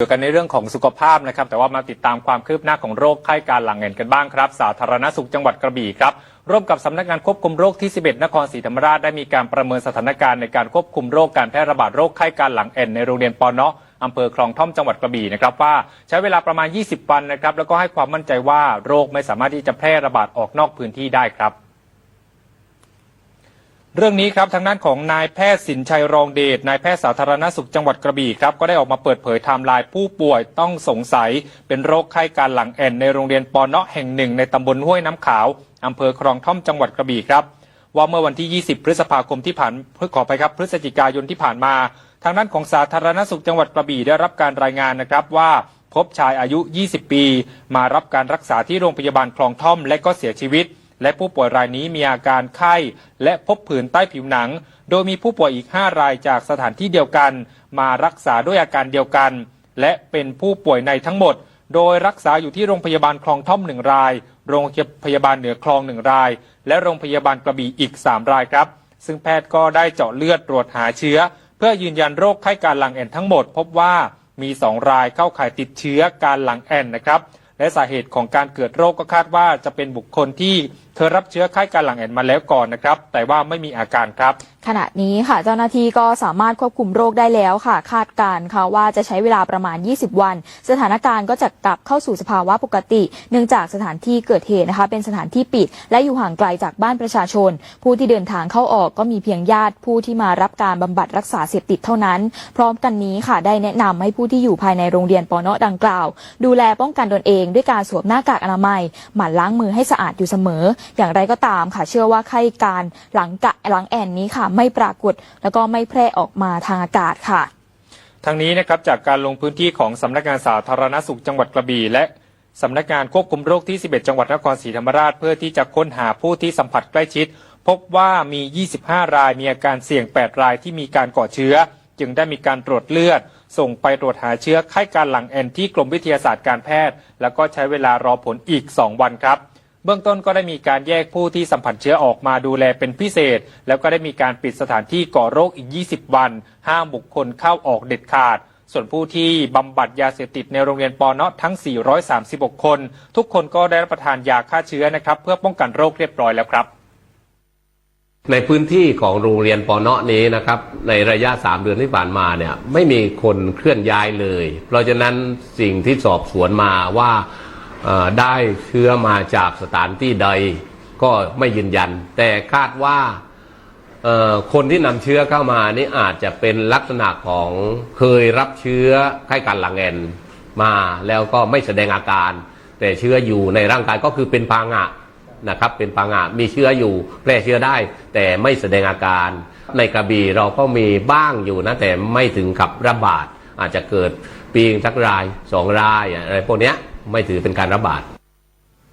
เกี่ยวกันในเรื่องของสุขภาพนะครับ แต่ว่ามาติดตามความคืบหน้าของโรคไข้การหลังเงินกันบ้างครับ สาธารณสุขจังหวัดกระบี่ครับ ร่วมกับสำนักงานควบคุมโรคที่ 11 นครศรีธรรมราชได้มีการประเมินสถานการณ์ในการควบคุมโรคการแพร่ระบาดโรคไข้การหลังเอ็นในโรงเรียนปอเนาะอำเภอคลองท่อมจังหวัดกระบี่นะครับว่าใช้เวลาประมาณ 20 วันนะครับ แล้วก็ให้ความมั่นใจว่าโรคไม่สามารถที่จะแพร่ระบาดออกนอกพื้นที่ได้ครับ เรื่องนี้ครับทางด้านของนายแพทย์สินชัยรองเดชนายแพทย์สาธารณสุขจังหวัดกระบี่ครับก็ได้ออกมาเปิดเผยไทม์ไลน์ผู้ป่วยต้องสงสัย เป็นโรคไข้การหลังแอนในโรงเรียนปอเนาะแห่งหนึ่งในตำบลห้วยน้ำขาวอำเภอคลองท่อมจังหวัดกระบี่ครับ ว่าเมื่อวันที่ 20 พฤษภาคมที่ผ่านเพื่อขอไปครับพฤศจิกายนที่ผ่านมา ทางด้านของสาธารณสุขจังหวัดกระบี่ได้รับการรายงานนะครับว่าพบชายอายุ 20 ปี มารับการรักษาที่โรงพยาบาลคลองท่อมและก็เสียชีวิต และผู้ป่วยรายนี้มีอาการไข้ และพบผื่นใต้ผิวหนัง โดยมีผู้ป่วยอีก 5 รายจากสถานที่เดียวกัน มารักษาด้วยอาการเดียวกัน และเป็นผู้ป่วยในทั้งหมด โดยรักษาอยู่ที่โรงพยาบาลคลองท่อมหนึ่งราย โรงพยาบาลเหนือคลองหนึ่งราย และโรงพยาบาลกระบี่อีก 3 รายครับ ซึ่งแพทย์ก็ได้เจาะเลือดตรวจหาเชื้อ เพื่อยืนยันโรคไข้การหลังแอนทั้งหมด พบว่ามี 2 รายเข้าข่ายติดเชื้อการหลังแอนนะครับและสาเหตุของการเกิดโรคก็คาดว่าจะเป็นบุคคลที่ เคยรับเชื้อไข้การหลังแอนมาแล้วก่อนนะครับ แต่ว่าไม่มีอาการครับ ขณะนี้ค่ะเจ้าหน้าที่ก็สามารถควบคุมโรคได้แล้วค่ะ คาดการณ์ค่ะว่าจะใช้เวลาประมาณ 20 วัน สถานการณ์ก็จะกลับเข้าสู่สภาวะปกติ เนื่องจากสถานที่เกิดเหตุนะคะ เป็นสถานที่ปิด และอยู่ห่างไกลจากบ้านประชาชน ผู้ที่เดินทางเข้าออกก็มีเพียงญาติผู้ที่มารับการบำบัดรักษาเสพติดเท่านั้น พร้อมกันนี้ค่ะได้แนะนำให้ผู้ที่อยู่ภายในโรงเรียนปอนาะดังกล่าว ดูแลป้องกันตนเองด้วยการสวมหน้ากากอนามัยหมั่นล้างมือให้สะอาดอยู่เสมออย่างไรก็ตามค่ะ เชื่อว่าไข้การหลังกะหลังแอนนี้ค่ะ ไม่ปรากฏแล้วก็ไม่แพร่ออกมาทางอากาศค่ะทั้งนี้นะครับจากการลงพื้นที่ของสำนักงานสาธารณสุขจังหวัดกระบี่และสำนักงานควบคุมโรคที่ 11 จังหวัดนครศรีธรรมราชเพื่อที่จะค้นหาผู้ที่สัมผัสใกล้ชิด พบว่ามี 25 รายมีอาการเสี่ยง 8 รายที่มีการก่อเชื้อ จึงได้มีการตรวจเลือด ส่งไปตรวจหาเชื้อไข้การหลังแอนที่กรมวิทยาศาสตร์การแพทย์ แล้วก็ใช้เวลารอผลอีก 2 วันครับ เบื้องต้นก็ได้มีการแยกผู้ที่สัมผัสเชื้อออกมาดูแลเป็นพิเศษ แล้วก็ได้มีการปิดสถานที่ก่อโรคอีก 20 วัน ห้ามบุคคลเข้าออกเด็ดขาด ส่วนผู้ที่บำบัดยาเสพติดในโรงเรียนปอเนาะทั้ง 436 คน ทุกคนก็ได้รับประทานยาฆ่าเชื้อนะครับ เพื่อป้องกันโรคเรียบร้อยแล้วครับในพื้นที่ของโรงเรียนปอเนาะนี้นะครับในระยะ 3 เดือนที่ผ่านมาเนี่ยไม่มีคนเคลื่อนย้ายเลย เพราะฉะนั้นสิ่งที่สอบสวนมาว่า ได้เชื้อมาจากสถานที่ใดก็ไม่ยืนยัน แต่คาดว่าคนที่นำเชื้อเข้ามานี่อาจจะเป็นลักษณะของเคยรับเชื้อไข้การหลังแอนมาแล้วก็ไม่แสดงอาการ แต่เชื้ออยู่ในร่างกายก็คือเป็นพาหะนะครับเป็นปางะมีเชื้ออยู่แพร่เชื้อได้ แต่ไม่แสดงอาการ ในกระบี่เราก็มีบ้างอยู่นะแต่ไม่ถึงกับระบาดอาจจะเกิดปีงสักรายสองรายอะไรพวกเนี้ย ไม่ถือเป็นการระบาด